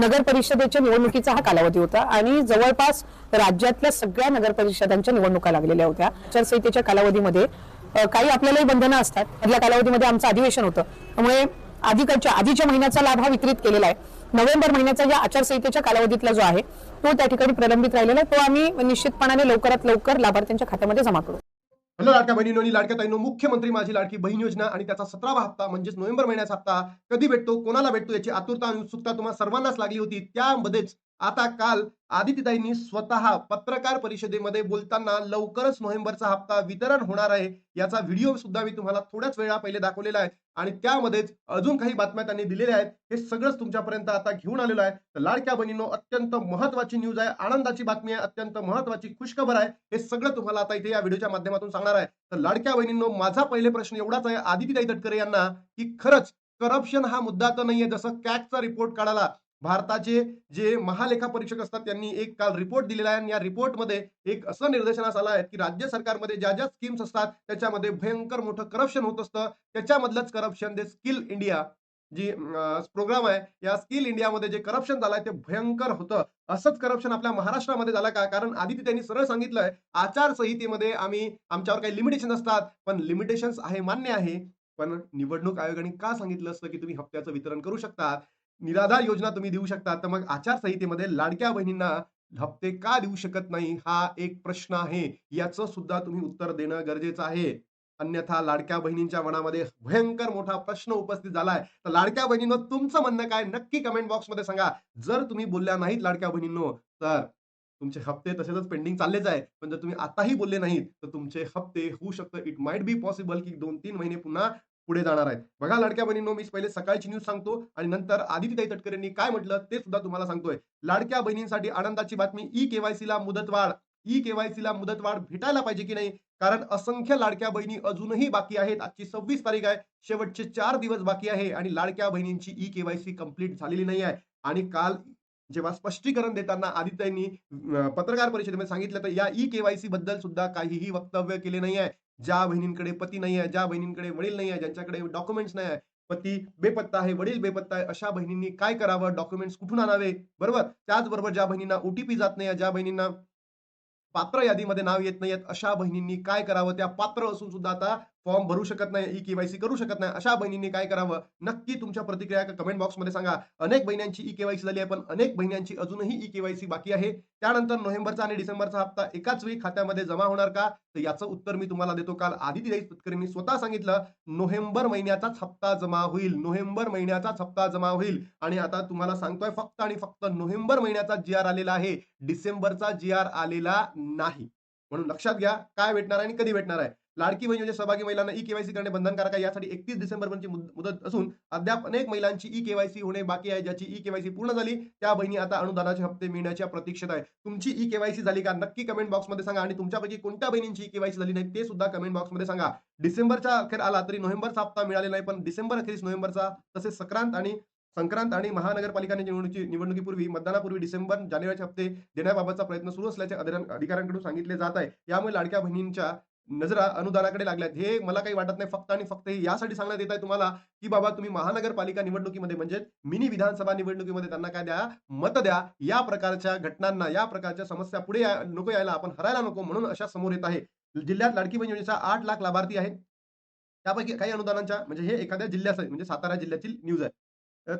नगर परिषदेच्या निवडणुकीचा हा कालावधी होता आणि जवळपास राज्यातल्या सगळ्या नगर परिषदांच्या निवडणुका लागलेल्या होत्या. आचारसंहितेच्या कालावधीमध्ये काही आपल्यालाही बंधनं असतात. मधल्या कालावधीमध्ये आमचं अधिवेशन होतं. त्यामुळे आधीकडच्या आधीच्या महिन्याचा लाभ हा वितरित केलेला आहे. नोव्हेंबर महिन्याचा या आचारसंहितेच्या कालावधीतला जो आहे तो त्या ठिकाणी प्रलंबित राहिलेला आहे. तो आम्ही निश्चितपणाने लवकरात लवकर लाभार्थ्यांच्या खात्यामध्ये जमा करू. हॅलो लाडक्या बहिणीनो आणि लाडक्या ताईनो मुख्यमंत्री माझी लाडकी बहीण योजना आणि त्याचा सतरावा हप्ता म्हणजेच नोव्हेंबर महिन्याचा हप्ता कधी भेटतो कोणाला भेटतो याची आतुरता आणि उत्सुकता तुम्हाला सर्वांनाच लागली होती. त्यामध्येच आता काल आदित्यताईंनी स्वतः पत्रकार परिषदेमध्ये बोलताना लवकरच नोव्हेंबरचा हप्ता वितरण होणार आहे याचा व्हिडिओ सुद्धा मी तुम्हाला थोड्याच वेळा पहिले दाखवलेला आहे. आणि त्यामध्येच अजून काही बातम्या त्यांनी दिलेल्या आहेत हे सगळंच तुमच्यापर्यंत आता घेऊन आलेलो आहे. तर लाडक्या बहिणींनो अत्यंत महत्वाची न्यूज आहे आनंदाची बातमी आहे अत्यंत महत्वाची खुशखबर आहे हे सगळं तुम्हाला आता इथे या व्हिडिओच्या माध्यमातून सांगणार आहे. तर लाडक्या बहिणींनो माझा पहिले प्रश्न एवढाच आहे आदित्यताई तटकरे यांना की खरंच करप्शन हा मुद्दा तर नाहीये जसं कॅटचा रिपोर्ट काढाला भारताचे जे महालेखा परीक्षक असतात त्यांनी एक काल रिपोर्ट दिलेला आहे आणि या रिपोर्टमध्ये एक असं निर्देशनास आलं आहे की राज्य सरकारमध्ये ज्या ज्या स्कीम्स असतात त्याच्यामध्ये भयंकर मोठं करप्शन होत असतं. त्याच्यामधलंच करप्शन दे स्किल इंडिया जी प्रोग्राम आहे या स्किल इंडियामध्ये जे करप्शन झालंय ते भयंकर होतं. असंच करप्शन आपल्या महाराष्ट्रामध्ये झालं का? कारण आदिती त्यांनी सरळ सांगितलंय आचारसंहितेमध्ये आम्ही आमच्यावर काही लिमिटेशन असतात पण लिमिटेशन्स आहे मान्य आहे. पण निवडणूक आयोगाने का सांगितलं असतं की तुम्ही हप्त्याचं वितरण करू शकता निराधार योजना तुम्ही देऊ शकता. तर मग आचारसंहितेमध्ये लाडक्या बहिणींना हप्ते का देऊ शकत नाही? हा एक प्रश्न आहे. याचं सुद्धा तुम्ही उत्तर देणं गरजेचं आहे. अन्यथा लाडक्या बहिणींच्या मनामध्ये भयंकर मोठा प्रश्न उपस्थित झालाय. तर लाडक्या बहिणींनो तुमचं म्हणणं काय? नक्की कमेंट बॉक्समध्ये सांगा. जर तुम्ही बोलल्या नाहीत लाडक्या बहिणींनो तर तुमचे हप्ते तसेच पेंडिंग चाललेच आहे. पण जर तुम्ही आताही बोलले नाहीत तर तुमचे हप्ते होऊ शकतं. इट माइट बी पॉसिबल की दोन तीन महिने पुन्हा पुढे जाणार आहेत. बघा लाडक्या बहिणींनो मी पहिले सकाळची न्यूज सांगतो आणि नंतर आदित्यताई तटकरेंनी काय म्हटलं ते सुद्धा तुम्हाला सांगतोय. लाडक्या बहिणींसाठी आनंदाची बातमी ई केवायसी ला मुदतवाढ ई केवायसी ला मुदतवाढ भेटायला पाहिजे की नाही? कारण असंख्य लाडक्या बहिणी अजूनही बाकी आहेत. आजची सव्वीस तारीख आहे. शेवटचे चार दिवस बाकी आहे आणि लाडक्या बहिणींची ई केवायसी कंप्लीट झालेली नाही आहे. आणि काल जेव्हा स्पष्टीकरण देताना आदित्यांनी पत्रकार परिषदेमध्ये सांगितलं तर या ई केवायसी बद्दल सुद्धा काहीही वक्तव्य केले नाही आहे. ज्या बहिणींकडे पती नाही आहे ज्या बहिणींकडे वडील नाही आहे ज्यांच्याकडे डॉक्युमेंट्स नाही आहे पती बेपत्ता आहे वडील बेपत्ता आहे अशा बहिणींनी काय करावं? डॉक्युमेंट्स कुठून आणावे? बरोबर? त्याचबरोबर ज्या बहिणींना ओटीपी जात नाही ज्या बहिणींना पात्र यादीमध्ये नाव येत नाहीयेत अशा बहिणींनी काय करावं? त्या पात्र असून सुद्धा आता फॉर्म भरू शकत नाही ई केवायसी करू शकत नाही अशा बहिणींनी काय करावं? नक्की तुमच्या प्रतिक्रिया कमेंट बॉक्समध्ये सांगा. अनेक बहिण्यांची ई केवायसी झाली आहे पण अनेक बहिण्यांची अजूनही ई केवायसी बाकी आहे. त्यानंतर नोव्हेंबरचा आणि डिसेंबरचा हप्ता एकाच वेळी खात्यामध्ये जमा होणार का? तर याचं उत्तर मी तुम्हाला देतो काल. आदिती तटकरेंनी स्वतः सांगितलं नोव्हेंबर महिन्याचाच हप्ता जमा होईल. नोव्हेंबर महिन्याचाच हप्ता जमा होईल. आणि आता तुम्हाला सांगतोय फक्त आणि फक्त नोव्हेंबर महिन्याचा जी आर आलेला आहे. डिसेंबरचा जी आर आलेला नाही. म्हणून लक्षात घ्या काय भेटणार आहे आणि कधी भेटणार आहे. लाडकी बहीण योजनेत सहभागी महिलांना ई केवायसी करणे बंधनकारक आहे. यासाठी एकतीस डिसेंबर मुदत असून अद्याप अनेक महिलांची ई केवायसी होणे बाकी आहे ज्याची ई केवायसी पूर्ण झाली. त्या बहिणी आता अनुदानाचे हप्ते मिळण्याच्या प्रतीक्षेत आहे. तुमची ई केवायसी झाली का? नक्की कमेंट बॉक्समध्ये सांगा. आणि तुमच्यापैकी कोणत्या बहिणींची ई केवायसी झाली नाही ते सुद्धा कमेंट बॉक्समध्ये सांगा. डिसेंबरच्या अखेर आला तरी नोव्हेंबरचा हप्ता मिळालेला नाही पण डिसेंबर अखेरीस नोव्हेंबरचा तसेच संक्रांत आणि संक्रांत आणि महानगरपालिकाने निवडणुकी निवडणुकीपूर्वी मतदानापूर्वी डिसेंबर जानेवारीचे हप्ते देण्याबाबतचा प्रयत्न सुरू असल्याचे अधिकाऱ्यांकडून सांगितले जात आहे. यामुळे लाडक्या बहिणींच्या नजरा अनुदानाकडे लागल्यात. हे मला काही वाटत नाही. फक्त आणि फक्त हे यासाठी सांगण्यात येत आहे तुम्हाला की बाबा तुम्ही महानगरपालिका निवडणुकीमध्ये म्हणजे मिनी विधानसभा निवडणुकीमध्ये त्यांना काय द्या मत द्या. या प्रकारच्या घटनांना या प्रकारच्या समस्या पुढे या- नको यायला आपण हरायला नको म्हणून अशा समोर येत आहे. जिल्ह्यात लाडकी बहीण योजनेचा आठ लाख लाभार्थी आहेत. त्यापैकी काही अनुदानांच्या म्हणजे हे एखाद्या जिल्ह्याचं म्हणजे सातारा जिल्ह्यातील न्यूज आहे.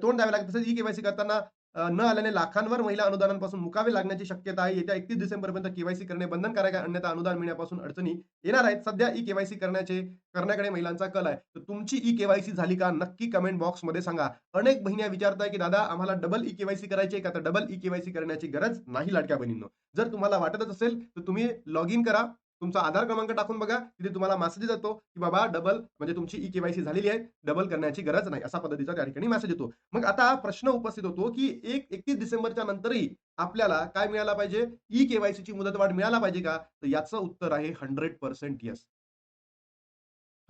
तोंड द्यावे लागेल. तसंच ई केवायसी करताना न आल्याने लाखांवर महिला अनुदानांपासून मुकावे लागण्याची शक्यता आहे. येत्या एकतीस डिसेंबरपर्यंत केवायसी करणे बंधनकारक आहे अन्यथा अनुदान मिळण्यापासून अडचणी येणार आहेत. सध्या ई केवायसी करण्याचे करण्याकडे महिलांचा कल आहे. तर तुमची ई केवायसी झाली का? नक्की कमेंट बॉक्समध्ये सांगा. अनेक महिन्या विचारताय की दादा आम्हाला डबल ई केवायसी करायची आहे का? तर डबल ई केवायसी करण्याची गरज नाही लाडक्या बहिणींनो. जर तुम्हाला वाटतच असेल तर तुम्ही लॉग इन करा. तुमचा आधार क्रमांक टाकून बघा तिथे तुम्हाला मेसेज जातो की बाबा डबल म्हणजे तुमची ई केवायसी झालेली आहे डबल करण्याची गरज नाही असा पद्धतीचा त्या ठिकाणी मेसेज येतो. मग आता प्रश्न उपस्थित होतो की एक एकतीस डिसेंबरच्या नंतरही आपल्याला काय मिळाला पाहिजे? ई केवायसीची मुदतवाढ मिळाला पाहिजे का? तर याचं उत्तर आहे hundred percent yes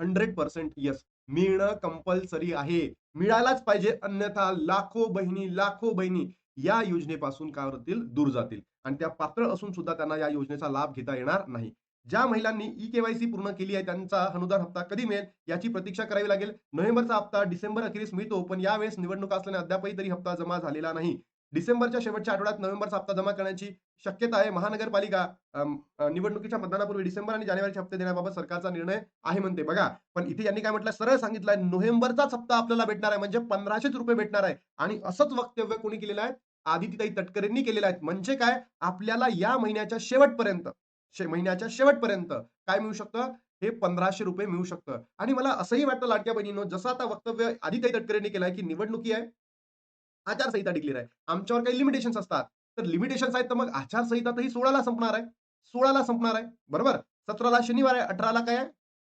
hundred percent yes मिळणं कंपल्सरी आहे. मिळायलाच पाहिजे अन्यथा लाखो बहिणी लाखो बहिणी या योजनेपासून काय होतील दूर जातील. आणि त्या पात्र असून सुद्धा त्यांना या योजनेचा लाभ घेता येणार नाही. ज्या महिलांनी ई केवायसी पूर्ण केली आहे त्यांचा अनुदान हप्ता कधी मिळेल याची प्रतीक्षा करावी लागेल. नोव्हेंबरचा हप्ता डिसेंबर अखेरीस मिळतो पण यावेळेस निवडणूक असल्याने अद्यापही तरी हप्ता जमा झालेला नाही. डिसेंबरच्या शेवटच्या आठवड्यात नोव्हेंबरचा हप्ता जमा करण्याची शक्यता आहे. महानगरपालिका निवडणुकीच्या मतदानापूर्वी डिसेंबर आणि जानेवारीचे हप्ते देण्याबाबत सरकारचा निर्णय आहे म्हणते. बघा पण इथे यांनी काय म्हटलं सरळ सांगितलंय नोव्हेंबरचाच हप्ता आपल्याला भेटणार आहे म्हणजे पंधराशेच रुपये भेटणार आहे. आणि असंच वक्तव्य कोणी केलेलं आहे? आदितीताई तटकरेंनी केलेलं आहे. म्हणजे काय? आपल्याला या महिन्याच्या शेवटपर्यंत महिन्याच्या शेवटपर्यंत काय मिळू शकतं? हे पंधराशे रुपये मिळू शकतं. आणि मला असंही वाटतं लाडक्या बहिणीनं जसं आता वक्तव्य आदिताई तटकरेंनी केलंय की निवडणुकी आहे आचारसंहिता डिक्लेअर आहे. आमच्यावर काही लिमिटेशन्स असतात. तर लिमिटेशन्स आहेत तर मग आचारसंहिता तर ही सोळाला संपणार आहे. सोळाला संपणार आहे. बरोबर? सतराला शनिवार आहे अठराला काय आहे?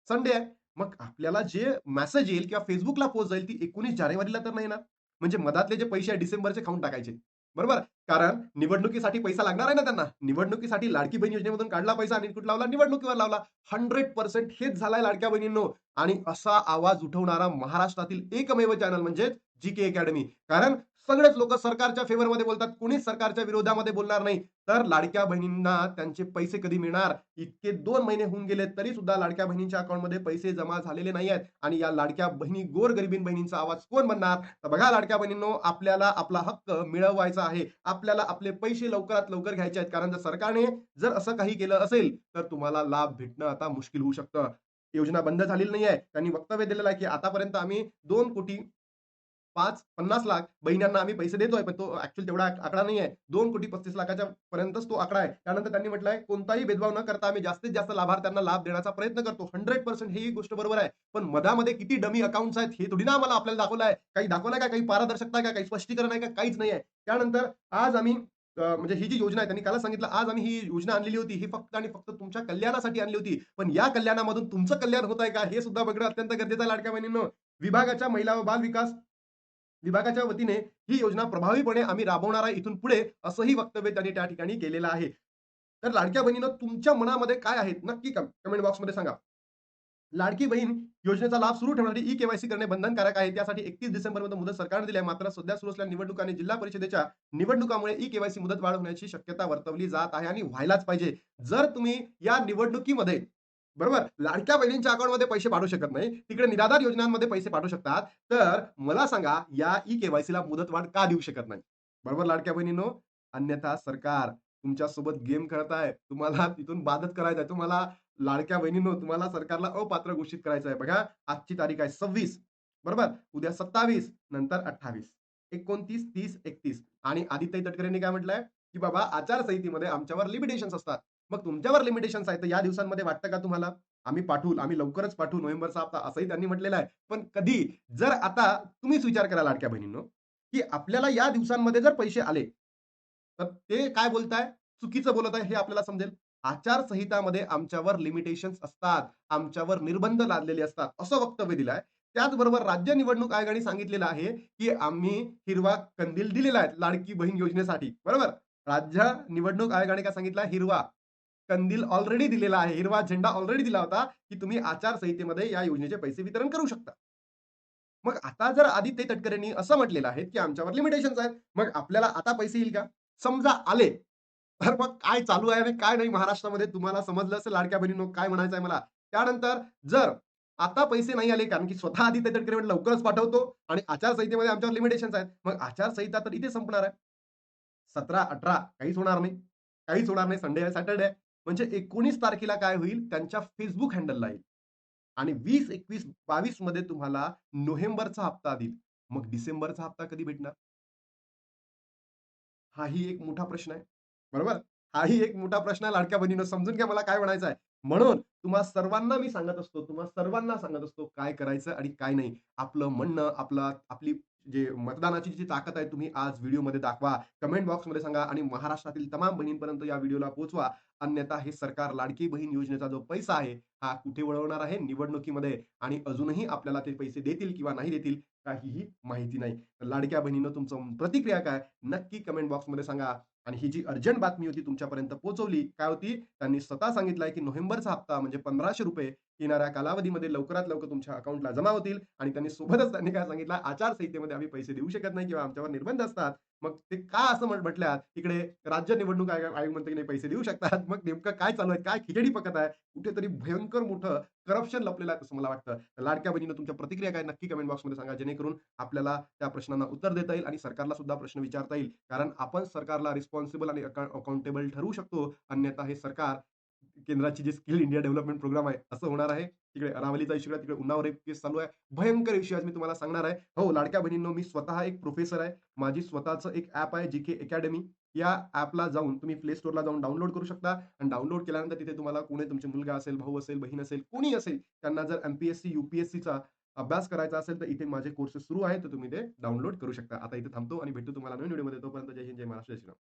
संडे आहे. मग आपल्याला जे मेसेज येईल किंवा फेसबुकला पोस्ट जाईल ती एकोणीस जानेवारीला तर नाही ना? म्हणजे मधातले जे पैसे आहे डिसेंबरचे खाऊन टाकायचे. बरोबर? कारण निवडणुकीसाठी पैसा लागणार आहे ना त्यांना. निवडणुकीसाठी लाडकी बहीण योजनेमधून काढला पैसा आणि कुठं लावला निवडणुकीवर लावला. हंड्रेड पर्सेंट हेच झालाय लाडक्या बहिणींनो. आणि असा आवाज उठवणारा महाराष्ट्रातील एकमेव चॅनल म्हणजे जी के अकॅडमी कारण सगळेच लोक सरकारच्या फेवरमध्ये बोलतात. कुणीच सरकारच्या विरोधामध्ये बोलणार नाही. तर लाडक्या बहिणींना त्यांचे पैसे कधी मिळणार? इतके दोन महिने होऊन गेले तरी सुद्धा लाडक्या बहिणींच्या अकाउंटमध्ये पैसे जमा झालेले नाही आहेत. आणि या लाडक्या बहिणी गोर गरिबीन बहिणींचा आवाज कोण बनणार? तर बघा लाडक्या बहिणींनो आपल्याला आपला हक्क मिळवायचा आहे. आपल्याला आपले पैसे लवकरात लवकर घ्यायचे आहेत. कारण जर सरकारने जर असं काही केलं असेल तर तुम्हाला लाभ भेटणं आता मुश्किल होऊ शकतं. योजना बंद झालेली नाही आहे त्यांनी वक्तव्य दिलेलं आहे की आतापर्यंत आम्ही दोन कोटी पाच पन्नास लाख बहिण्यांना आम्ही पैसे देतोय पण तो ऍक्च्युअल तेवढा आकडा नाही आहे दोन कोटी पस्तीस लाखाच्या पर्यंतच तो आकडा आहे. त्यानंतर त्यांनी म्हटलंय कोणताही भेदभाव न करता आम्ही जास्तीत जास्त लाभार्थ्यांना लाभ देण्याचा प्रयत्न करतो. हंड्रेड पर्सेंट ही गोष्ट बरोबर आहे. पण मधामध्ये किती डमी अकाउंट्स आहेत हे थोडी ना आम्हाला आपल्याला दाखवलं आहे. काही दाखवलं का? काही पारदर्शकता का? काही स्पष्टीकरण आहे का? काहीच नाही आहे त्यानंतर आज आम्ही म्हणजे ही जी योजना आहे त्यांनी काल सांगितलं आज आम्ही ही योजना आणलेली होती. ही फक्त आणि फक्त तुमच्या कल्याणासाठी आणली होती. पण या कल्याणामधून तुमचं कल्याण होत आहे का? हे सुद्धा बघणं अत्यंत गरजेचं आहे लाडक्या बहिणींनो. विभागाच्या महिला व बाल विकास विभागाच्या वतीने ही योजना प्रभावीपणे आम्ही राबवणार आहे. इथून पुढे असंही वक्तव्य त्यांनी त्या ठिकाणी केलेलं आहे. तर लाडक्या बहिणीनं तुमच्या मनामध्ये काय आहेत? नक्की कमेंट बॉक्समध्ये सांगा. लाडकी बहीण योजनेचा लाभ सुरू ठेवण्यासाठी ई केवायसी करणे बंधनकारक आहे. त्यासाठी एकतीस डिसेंबरमध्ये मुदत सरकारने दिली आहे. मात्र सध्या सुरू असलेल्या निवडणूक आणि जिल्हा परिषदेच्या निवडणुकामुळे ई केवायसी मुदत वाढ होण्याची शक्यता वर्तवली जात आहे आणि व्हायलाच पाहिजे. जर तुम्ही या निवडणुकीमध्ये बरोबर? लाडक्या बहिणींच्या अकाउंटमध्ये पैसे पाठवू शकत नाही. तिकडे निराधार योजनांमध्ये पैसे पाठवू शकतात. तर मला सांगा या ई केवायसीला मुदत वाढ का देऊ शकत नाही? बरोबर लाडक्या बहिणींनो? अन्यथा सरकार तुमच्यासोबत गेम खेळत आहे तुम्हाला तिथून बाधत करायचं आहे तुम्हाला लाडक्या बहिणींनो तुम्हाला सरकारला अपात्र घोषित करायचं आहे बघा आजची तारीख आहे सव्वीस. बरोबर? उद्या सत्तावीस नंतर अठ्ठावीस. एकोणतीस तीस एकतीस. आणि आदित्य तटकरेंनी काय म्हटलंय? की बाबा आचारसंहितेमध्ये आमच्यावर लिमिटेशन्स असतात. मग तुमच्यावर लिमिटेशन्स आहेत. तर या दिवसांमध्ये वाटतं का तुम्हाला? आम्ही पाठवू आम्ही लवकरच पाठवू नोव्हेंबरचा हप्ता असंही त्यांनी म्हटलेलं आहे. पण कधी? जर आता तुम्हीच विचार करा लाडक्या बहिणींनो की आपल्याला या दिवसांमध्ये जर पैसे आले तर ते काय बोलताय? चुकीचं बोलत आहे हे आपल्याला समजेल. आचारसंहितामध्ये आमच्यावर लिमिटेशन्स असतात. आमच्यावर निर्बंध लादलेले असतात. असं वक्तव्य दिलं आहे त्याचबरोबर राज्य निवडणूक आयोगाने सांगितलेलं आहे की आम्ही हिरवा कंदील दिलेला आहे लाडकी बहीण योजनेसाठी. बरोबर? राज्य निवडणूक आयोगाने काय सांगितलं? हिरवा. कंदील ऑलरेडी दिलेला आहे. हिरवा झेंडा ऑलरेडी दिला होता की तुम्ही आचारसंहितेमध्ये या योजनेचे पैसे वितरण करू शकता. मग आता जर आदित्य तटकरेंनी असं म्हटलेलं आहे की आमच्यावर लिमिटेशन्स आहेत मग आपल्याला आता पैसे येईल का? समजा आले तर मग काय चालू आहे आणि काय नाही? महाराष्ट्रामध्ये तुम्हाला समजलं असेल लाडक्या बहिणीनो काय म्हणायचं आहे मला? त्यानंतर जर आता पैसे नाही आले कारण की स्वतः आदित्य तटकरे लवकरच पाठवतो आणि आचारसंहितेमध्ये आमच्यावर लिमिटेशन्स आहेत मग आचारसंहिता तर इथे संपणार आहे. सतरा अठरा काहीच होणार नाही. काहीच होणार नाही. संडे आहे सॅटर्डे आहे. म्हणजे एकोणीस तारखेला काय होईल? त्यांच्या फेसबुक हँडलला येईल. आणि वीस एकवीस बावीसमध्ये तुम्हाला नोव्हेंबरचा हप्ता देईल. मग डिसेंबरचा हप्ता कधी भेटणार? हाही एक मोठा प्रश्न आहे. बरोबर? हाही एक मोठा प्रश्न आहे लाडक्या बहिणीनं. समजून घ्या मला काय म्हणायचं आहे. म्हणून तुम्हा सर्वांना मी सांगत असतो तुम्हा सर्वांना सांगत असतो काय करायचं आणि काय नाही. आपलं म्हणणं आपला आपली जे मतदानाची जी ताकद आहे तुम्ही आज व्हिडिओमध्ये दाखवा. कमेंट बॉक्समध्ये सांगा आणि महाराष्ट्रातील तमाम बहिणींपर्यंत या व्हिडिओला पोहोचवा. अन्यथा हे सरकार लाडकी बहीण योजनेचा जो पैसा आहे हा कुठे वळवणार आहे? निवडणुकीमध्ये. आणि अजूनही आपल्याला ते पैसे देतील किंवा नाही देतील काहीही माहिती नाही. लाडक्या बहिणीनं तुमचं प्रतिक्रिया काय? नक्की कमेंट बॉक्समध्ये सांगा. आणि ही जी अर्जंट बातमी होती तुमच्यापर्यंत पोहोचवली काय होती? त्यांनी स्वतः सांगितलंय की नोव्हेंबरचा हप्ता म्हणजे पंधराशे रुपये येणाऱ्या कालावधीमध्ये लवकरात लवकर तुमच्या अकाउंटला जमा होतील आणि त्यांनी सोबतच त्यांनी काय सांगितलं आचारसंहितेमध्ये आम्ही पैसे देऊ शकत नाही किंवा आमच्यावर निर्बंध असतात. मग ते का असं म्हण- म्हटल्यात? इकडे राज्य निवडणूक आयोग आयोग म्हणते की नाही पैसे देऊ शकतात. मग नेमकं काय चालू आहे? काय खिचडी पकत आहे? कुठेतरी भयंकर मोठं करप्शन लपलेलं आहे असं मला वाटतं. लाडक्या बहिणीनं तुमच्या प्रतिक्रिया काय? नक्की कमेंट बॉक्समध्ये सांगा जेणेकरून आपल्याला त्या प्रश्नांना उत्तर देता येईल आणि सरकारला सुद्धा प्रश्न विचारता येईल. कारण आपण सरकारला रिस्पॉन्सिबल आणि अकाउंटेबल ठरवू शकतो. अन्यथा हे सरकार केंद्राची जी स्किल इंडिया डेव्हलपमेंट प्रोग्राम आहे असं होणार आहे. तिकडे अरावलीचा इशू आहे तिकडे उन्नावर एक केस चालू आहे. भयंकर इश्यू आज मी तुम्हाला सांगणार आहे. हो लाडक्या बहिणींनो मी स्वतः एक प्रोफेसर आहे. माझी स्वतःचं एक ऍप आहे जी के अकॅडमी या ऍपला जाऊन तुम्ही प्ले स्टोअरला जाऊन डाउनलोड करू शकता. आणि डाउनलोड केल्यानंतर तिथे तुम्हाला कोणी तुमचे मुलगा असेल भाऊ असेल बहीण असेल कोणी असेल त्यांना जर एमपीएससी युपीएससीचा अभ्यास करायचा असेल तर इथे माझे कोर्सेस सुरू आहेत तर तुम्ही ते डाउनलोड करू शकता. आता इथे थांबतो आणि भेटतो तुम्हाला नवीन व्हिडिओमध्ये तोपर्यंत जय हिंद जय महाराष्ट्र श्रीराम.